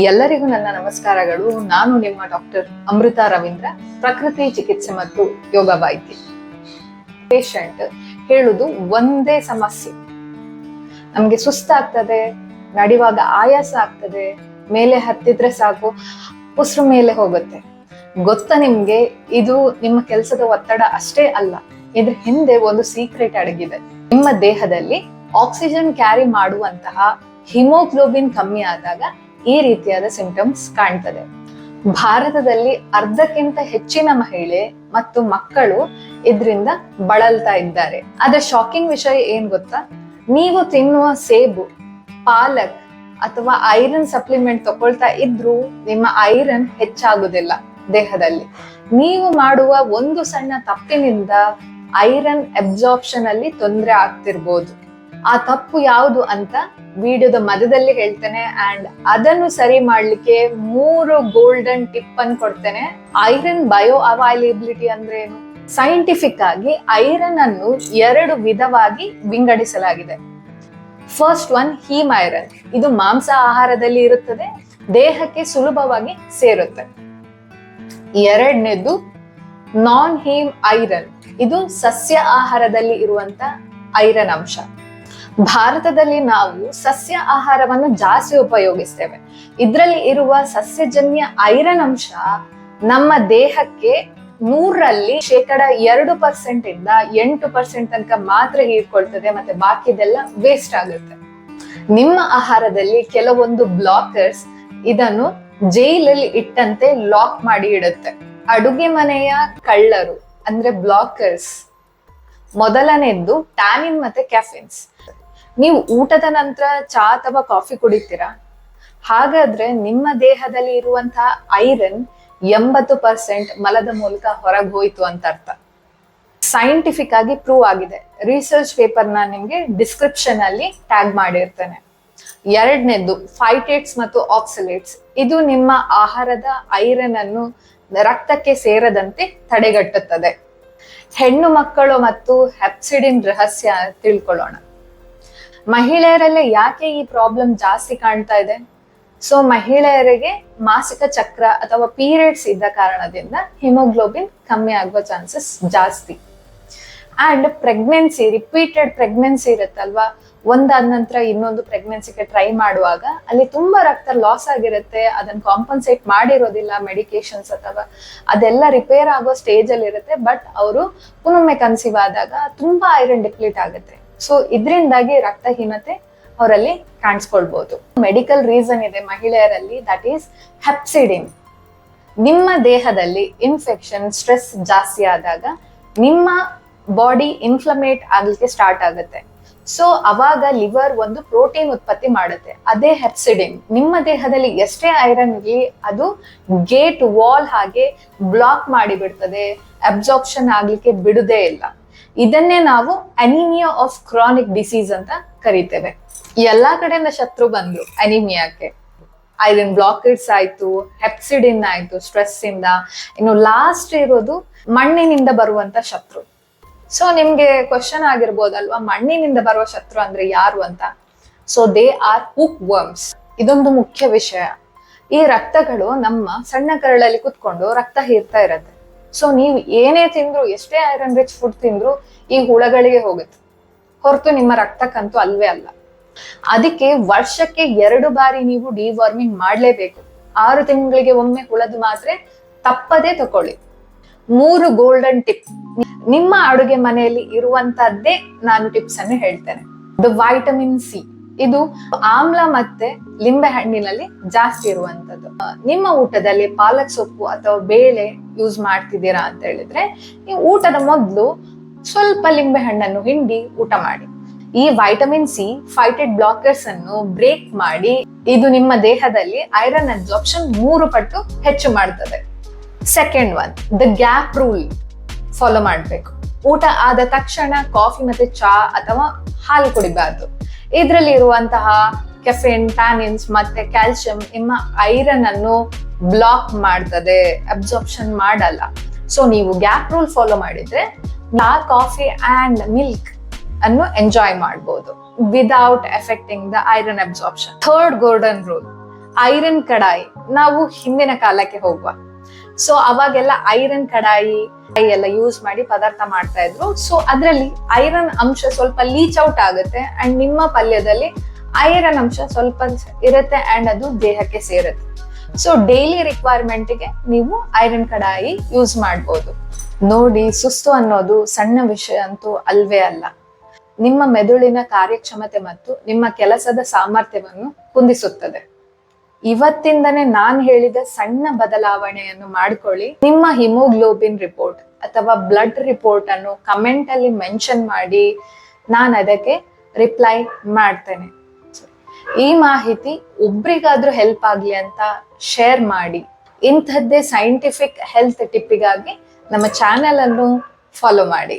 ಎಲ್ಲರಿಗೂ ನನ್ನ ನಮಸ್ಕಾರಗಳು. ನಾನು ನಿಮ್ಮ ಡಾಕ್ಟರ್ ಅಮೃತ ರವೀಂದ್ರ, ಪ್ರಕೃತಿ ಚಿಕಿತ್ಸೆ ಮತ್ತು ಯೋಗ ವೈದ್ಯ ಪೇಷಂಟ್ ಹೇಳುದು ಒಂದೇ ಸಮಸ್ಯೆ. ನಮ್ಗೆ ಸುಸ್ತಾಗ್ತದೆ ನಡೆಯುವಾಗ ಆಯಾಸ ಆಗ್ತದೆ, ಮೇಲೆ ಹತ್ತಿದ್ರೆ ಸಾಕು, ಉಸಿರು ಮೇಲೆ ಹೋಗುತ್ತೆ. ಗೊತ್ತಾ ನಿಮ್ಗೆ? ಇದು ನಿಮ್ಮ ಕೆಲಸದ ಒತ್ತಡ ಅಷ್ಟೇ ಅಲ್ಲ, ಇದ್ರ ಹಿಂದೆ ಒಂದು ಸೀಕ್ರೆಟ್ ಅಡಗಿದೆ. ನಿಮ್ಮ ದೇಹದಲ್ಲಿ ಆಕ್ಸಿಜನ್ ಕ್ಯಾರಿ ಮಾಡುವಂತಹ ಹಿಮೋಗ್ಲೋಬಿನ್ ಕಮ್ಮಿ ಆದಾಗ ಈ ರೀತಿಯಾದ ಸಿಂಟಮ್ಸ್ ಕಾಣ್ತದೆ. ಭಾರತದಲ್ಲಿ ಅರ್ಧಕ್ಕಿಂತ ಹೆಚ್ಚಿನ ಮಹಿಳೆ ಮತ್ತು ಮಕ್ಕಳು ಇದರಿಂದ ಬಳಲ್ತಾ ಇದ್ದಾರೆ. ಆದ್ರೆ ಶಾಕಿಂಗ್ ವಿಷಯ ಏನ್ ಗೊತ್ತಾ? ನೀವು ತಿನ್ನುವ ಸೇಬು, ಪಾಲಕ್ ಅಥವಾ ಐರನ್ ಸಪ್ಲಿಮೆಂಟ್ ತಗೊಳ್ತಾ ಇದ್ರೂ ನಿಮ್ಮ ಐರನ್ ಹೆಚ್ಚಾಗುದಿಲ್ಲ ದೇಹದಲ್ಲಿ. ನೀವು ಮಾಡುವ ಒಂದು ಸಣ್ಣ ತಪ್ಪಿನಿಂದ ಐರನ್ ಅಬ್ಸಾರ್ಪ್ಷನ್ ಅಲ್ಲಿ ತೊಂದರೆ ಆಗ್ತಿರ್ಬೋದು. ಆ ತಪ್ಪು ಯಾವುದು ಅಂತ ವಿಡಿಯೋದ ಮಧ್ಯದಲ್ಲಿ ಹೇಳ್ತೇನೆ. ಅಂಡ್ ಅದನ್ನು ಸರಿ ಮಾಡ್ಲಿಕ್ಕೆ ಮೂರು ಗೋಲ್ಡನ್ ಟಿಪ್ ಅನ್ನು ಕೊಡ್ತೇನೆ. ಐರನ್ ಬಯೋ ಅವೈಲೇಬಿಲಿಟಿ ಅಂದ್ರೆ ಏನು? ಸೈಂಟಿಫಿಕ್ ಆಗಿ ಐರನ್ ಅನ್ನು ಎರಡು ವಿಧವಾಗಿ ವಿಂಗಡಿಸಲಾಗಿದೆ. ಫಸ್ಟ್ ಒನ್ ಹೀಮ್ ಐರನ್ ಇದು ಮಾಂಸ ಆಹಾರದಲ್ಲಿ ಇರುತ್ತದೆ. ದೇಹಕ್ಕೆ ಸುಲಭವಾಗಿ ಸೇರುತ್ತೆ. ಎರಡನೇದು ನಾನ್ ಹೀಮ್ ಐರನ್ ಇದು ಸಸ್ಯ ಆಹಾರದಲ್ಲಿ ಇರುವಂತ ಐರನ್ ಅಂಶ. ಭಾರತದಲ್ಲಿ ನಾವು ಸಸ್ಯ ಆಹಾರವನ್ನು ಜಾಸ್ತಿ ಉಪಯೋಗಿಸ್ತೇವೆ. ಇದರಲ್ಲಿ ಇರುವ ಸಸ್ಯಜನ್ಯ ಐರನ್ ಅಂಶ ನಮ್ಮ ದೇಹಕ್ಕೆ ನೂರಲ್ಲಿ ಶೇಕಡ ಎರಡು ಪರ್ಸೆಂಟ್ ಇಂದ ಎಂಟು ಪರ್ಸೆಂಟ್ ತನಕ ಮಾತ್ರ ಹೀರ್ಕೊಳ್ತದೆ ಮತ್ತೆ ಬಾಕಿದೆಲ್ಲ ವೇಸ್ಟ್ ಆಗುತ್ತೆ. ನಿಮ್ಮ ಆಹಾರದಲ್ಲಿ ಕೆಲವೊಂದು ಬ್ಲಾಕರ್ಸ್ ಇದನ್ನು ಜೈಲಲ್ಲಿ ಇಟ್ಟಂತೆ ಲಾಕ್ ಮಾಡಿ ಇಡುತ್ತೆ. ಅಡುಗೆ ಮನೆಯ ಕಳ್ಳರು ಅಂದ್ರೆ ಬ್ಲಾಕರ್ಸ್ ಮೊದಲನೇದ್ದು ಟ್ಯಾನಿನ್ ಮತ್ತೆ ಕ್ಯಾಫಿನ್ಸ್ ನೀವು ಊಟದ ನಂತರ ಚಾ ಅಥವಾ ಕಾಫಿ ಕುಡಿತೀರಾ? ಹಾಗಾದ್ರೆ ನಿಮ್ಮ ದೇಹದಲ್ಲಿ ಇರುವಂತಹ ಐರನ್ ಎಂಬತ್ತು ಪರ್ಸೆಂಟ್ ಮಲದ ಮೂಲಕ ಹೊರಗೆ ಹೋಯ್ತು ಅಂತ ಅರ್ಥ. ಸೈಂಟಿಫಿಕ್ ಆಗಿ ಪ್ರೂವ್ ಆಗಿದೆ. ರಿಸರ್ಚ್ ಪೇಪರ್ನ ನಿಮ್ಗೆ ಡಿಸ್ಕ್ರಿಪ್ಷನ್ ಅಲ್ಲಿ ಟ್ಯಾಗ್ ಮಾಡಿರ್ತೇನೆ. ಎರಡನೇದ್ದು ಫೈಟೇಟ್ಸ್ ಮತ್ತು ಆಕ್ಸಿಲೇಟ್ಸ್ ಇದು ನಿಮ್ಮ ಆಹಾರದ ಐರನ್ ಅನ್ನು ರಕ್ತಕ್ಕೆ ಸೇರದಂತೆ ತಡೆಗಟ್ಟುತ್ತದೆ. ಹೆಣ್ಣು ಮಕ್ಕಳು ಮತ್ತು ಹೆಪ್ಸಿಡಿನ್ ರಹಸ್ಯ ತಿಳ್ಕೊಳ್ಳೋಣ. ಮಹಿಳೆಯರಲ್ಲೇ ಯಾಕೆ ಈ ಪ್ರಾಬ್ಲಮ್ ಜಾಸ್ತಿ ಕಾಣ್ತಾ ಇದೆ? ಸೊ ಮಹಿಳೆಯರಿಗೆ ಮಾಸಿಕ ಚಕ್ರ ಅಥವಾ ಪೀರಿಯಡ್ಸ್ ಇದ್ದ ಕಾರಣದಿಂದ ಹಿಮೋಗ್ಲೋಬಿನ್ ಕಮ್ಮಿ ಆಗುವ ಚಾನ್ಸಸ್ ಜಾಸ್ತಿ. ಅಂಡ್ ಪ್ರೆಗ್ನೆನ್ಸಿ ರಿಪೀಟೆಡ್ ಪ್ರೆಗ್ನೆನ್ಸಿ ಇರುತ್ತಲ್ವಾ? ಒಂದಾದ ನಂತರ ಇನ್ನೊಂದು ಪ್ರೆಗ್ನೆನ್ಸಿಗೆ ಟ್ರೈ ಮಾಡುವಾಗ ಅಲ್ಲಿ ತುಂಬಾ ರಕ್ತ ಲಾಸ್ ಆಗಿರುತ್ತೆ, ಅದನ್ನ ಕಾಂಪನ್ಸೇಟ್ ಮಾಡಿರೋದಿಲ್ಲ ಮೆಡಿಕೇಶನ್ಸ್ ಅಥವಾ ಅದೆಲ್ಲ ರಿಪೇರ್ ಆಗೋ ಸ್ಟೇಜ್ ಅಲ್ಲಿ ಇರುತ್ತೆ ಬಟ್ ಅವರು ಪುನೊಮ್ಮೆ ಕನ್ಸೀವ್ ಆದಾಗ ತುಂಬಾ ಐರನ್ ಡಿಪ್ಲೀಟ್ ಆಗುತ್ತೆ. ಸೊ ಇದರಿಂದಾಗಿ ರಕ್ತಹೀನತೆ ಅವರಲ್ಲಿ ಕಾಣಿಸ್ಕೊಳ್ಬಹುದು ಮೆಡಿಕಲ್ ರೀಸನ್ ಇದೆ ಮಹಿಳೆಯರಲ್ಲಿ ದಟ್ ಈಸ್ ಹೆಪ್ಸಿಡಿನ್ ನಿಮ್ಮ ದೇಹದಲ್ಲಿ ಇನ್ಫೆಕ್ಷನ್ ಸ್ಟ್ರೆಸ್ ಜಾಸ್ತಿ ಆದಾಗ ನಿಮ್ಮ ಬಾಡಿ ಇನ್ಫ್ಲಮೇಟ್ ಆಗ್ಲಿಕ್ಕೆ ಸ್ಟಾರ್ಟ್ ಆಗುತ್ತೆ. ಸೊ ಅವಾಗ ಲಿವರ್ ಒಂದು ಪ್ರೋಟೀನ್ ಉತ್ಪತ್ತಿ ಮಾಡುತ್ತೆ. ಅದೇ ಹೆಪ್ಸಿಡಿನ್ ನಿಮ್ಮ ದೇಹದಲ್ಲಿ ಎಷ್ಟೇ ಐರನ್ ಇರಲಿ, ಅದು ಗೇಟ್ ವಾಲ್ ಹಾಗೆ ಬ್ಲಾಕ್ ಮಾಡಿ ಬಿಡ್ತದೆ ಅಬ್ಸಾರ್ಪ್ಷನ್ ಆಗ್ಲಿಕ್ಕೆ ಬಿಡುದೇ ಇಲ್ಲ. ಇದನ್ನೇ ನಾವು ಅನಿಮಿಯಾ ಆಫ್ ಕ್ರಾನಿಕ್ ಡಿಸೀಸ್ ಅಂತ ಕರಿತೇವೆ. ಎಲ್ಲಾ ಕಡೆಯಿಂದ ಶತ್ರು ಬಂದ್ರು ಅನಿಮಿಯಾಕ್ಕೆ ಐರನ್ ಬ್ಲಾಕೆಟ್ಸ್ ಆಯ್ತು ಹೆಪ್ಸಿಡಿನ್ ಆಯ್ತು ಸ್ಟ್ರೆಸ್ ಇಂದ. ಇನ್ನು ಲಾಸ್ಟ್ ಇರೋದು ಮಣ್ಣಿನಿಂದ ಬರುವಂತ ಶತ್ರು. ಸೊ ನಿಮ್ಗೆ ಕ್ವಶನ್ ಆಗಿರ್ಬೋದಲ್ವಾ? ಮಣ್ಣಿನಿಂದ ಬರುವ ಶತ್ರು ಅಂದ್ರೆ ಯಾರು ಅಂತ? So they are hook worms ಇದೊಂದು ಮುಖ್ಯ ವಿಷಯ. ಈ ರಕ್ತಗಳು ನಮ್ಮ ಸಣ್ಣ ಕರಳಲ್ಲಿ ಕುತ್ಕೊಂಡು ರಕ್ತ ಹೀರ್ತಾ ಇರತ್ತೆ. ಸೊ ನೀವು ಏನೇ ತಿಂದ್ರು, ಎಷ್ಟೇ ಐರನ್ ರಿಚ್ ಫುಡ್ ತಿಂದ್ರು, ಈ ಹುಳಗಳಿಗೆ ಹೋಗುತ್ತೆ. ಹೊರತು ನಿಮ್ಮ ರಕ್ತಕ್ಕಂತೂ ಅಲ್ವೇ ಅಲ್ಲ. ಅದಕ್ಕೆ ವರ್ಷಕ್ಕೆ ಎರಡು ಬಾರಿ ನೀವು ಡಿವಾರ್ಮಿಂಗ್ ಮಾಡಲೇಬೇಕು. ಆರು ತಿಂಗಳಿಗೆ ಒಮ್ಮೆ ಹುಳದ ಮಾತ್ರೆ ತಪ್ಪದೇ ತಕೊಳ್ಳಿ. ಮೂರು ಗೋಲ್ಡನ್ ಟಿಪ್ ನಿಮ್ಮ ಅಡುಗೆ ಮನೆಯಲ್ಲಿ ಇರುವಂತದ್ದೇ ನಾನು ಟಿಪ್ಸ್ ಅನ್ನು ಹೇಳ್ತೇನೆ. ದ ವೈಟಮಿನ್ ಸಿ ಇದು ಆಮ್ಲ ಮತ್ತೆ ಲಿಂಬೆ ಹಣ್ಣಿನಲ್ಲಿ ಜಾಸ್ತಿ ಇರುವಂತದ್ದು. ನಿಮ್ಮ ಊಟದಲ್ಲಿ ಪಾಲಕ್ ಸೊಪ್ಪು ಅಥವಾ ಬೇಳೆ ಯೂಸ್ ಮಾಡ್ತಿದ್ದೀರಾ ಅಂತ ಹೇಳಿದ್ರೆ, ನೀವು ಊಟದ ಮೊದಲು ಸ್ವಲ್ಪ ಲಿಂಬೆ ಹಣ್ಣನ್ನು ಹಿಂಡಿ ಊಟ ಮಾಡಿ. ಈ ವೈಟಮಿನ್ ಸಿ ಫೈಟೆಡ್ ಬ್ಲಾಕರ್ಸ್ ಅನ್ನು ಬ್ರೇಕ್ ಮಾಡಿ, ಇದು ನಿಮ್ಮ ದೇಹದಲ್ಲಿ ಐರನ್ ಅಬ್ಸಾರ್ಪ್ಷನ್ ಮೂರು ಪಟ್ಟು ಹೆಚ್ಚು ಮಾಡ್ತದೆ. Second one the gap rule follow ಮಾಡಬೇಕು. ಊಟ ಆದ ತಕ್ಷಣ ಕಾಫಿ ಮತ್ತೆ ಚಾ ಅಥವಾ ಹಾಲು ಕುಡಿಬಾರ್ದು. ಇದರಲ್ಲಿ ಇರುವಂತಹ ಕೆಫಿನ್ ಟ್ಯಾನಿನ್ಸ್ ಮತ್ತೆ ಕ್ಯಾಲ್ಸಿಯಂ ನಿಮ್ಮ ಐರನ್ ಅನ್ನು ಬ್ಲಾಕ್ ಮಾಡ್ತದೆ ಅಬ್ಸಾರ್ಪ್ಷನ್ ಮಾಡಲ್ಲ. ಸೊ ನೀವು ಗ್ಯಾಪ್ ರೂಲ್ ಫಾಲೋ ಮಾಡಿದ್ರೆ ನಾ ಕಾಫಿ ಅಂಡ್ ಮಿಲ್ಕ್ ಅನ್ನು ಎಂಜಾಯ್ ಮಾಡಬಹುದು without effecting the iron absorption third golden rule iron kadai. ನಾವು ಹಿಂದಿನ ಕಾಲಕ್ಕೆ ಹೋಗುವ. ಸೊ ಅವಾಗೆಲ್ಲ ಐರನ್ ಕಡಾಯಿ ಎಲ್ಲ ಯೂಸ್ ಮಾಡಿ ಪದಾರ್ಥ ಮಾಡ್ತಾ ಇದ್ರು. ಸೊ ಅದರಲ್ಲಿ ಐರನ್ ಅಂಶ ಸ್ವಲ್ಪ ಲೀಚ್ ಔಟ್ ಆಗುತ್ತೆ. ಅಂಡ್ ನಿಮ್ಮ ಪಲ್ಯದಲ್ಲಿ ಐರನ್ ಅಂಶ ಸ್ವಲ್ಪ ಇರುತ್ತೆ ಅಂಡ್ ಅದು ದೇಹಕ್ಕೆ ಸೇರುತ್ತೆ. ಸೊ ಡೈಲಿ ರಿಕ್ವೈರ್ಮೆಂಟ್ಗೆ ನೀವು ಐರನ್ ಕಡಾಯಿ ಯೂಸ್ ಮಾಡ್ಬೋದು. ನೋಡಿ, ಸುಸ್ತು ಅನ್ನೋದು ಸಣ್ಣ ವಿಷಯ ಅಂತೂ ಅಲ್ವೇ ಅಲ್ಲ. ನಿಮ್ಮ ಮೆದುಳಿನ ಕಾರ್ಯಕ್ಷಮತೆ ಮತ್ತು ನಿಮ್ಮ ಕೆಲಸದ ಸಾಮರ್ಥ್ಯವನ್ನು ಕುಂದಿಸುತ್ತದೆ. ಇವತ್ತಿಂದನೇ ನಾನ್ ಹೇಳಿದ ಸಣ್ಣ ಬದಲಾವಣೆಯನ್ನು ಮಾಡ್ಕೊಳ್ಳಿ. ನಿಮ್ಮ ಹಿಮೋಗ್ಲೋಬಿನ್ ರಿಪೋರ್ಟ್ ಅಥವಾ ಬ್ಲಡ್ ರಿಪೋರ್ಟ್ ಅನ್ನು ಕಮೆಂಟ್ ಅಲ್ಲಿ ಮೆನ್ಷನ್ ಮಾಡಿ. ನಾನು ಅದಕ್ಕೆ ರಿಪ್ಲೈ ಮಾಡ್ತೇನೆ. ಈ ಮಾಹಿತಿ ಒಬ್ರಿಗಾದ್ರೂ ಹೆಲ್ಪ್ ಆಗ್ಲಿ ಅಂತ ಶೇರ್ ಮಾಡಿ. ಇಂಥದ್ದೇ ಸೈಂಟಿಫಿಕ್ ಹೆಲ್ತ್ ಟಿಪ್ಪಿಗಾಗಿ ನಮ್ಮ ಚಾನೆಲ್ ಅನ್ನು ಫಾಲೋ ಮಾಡಿ.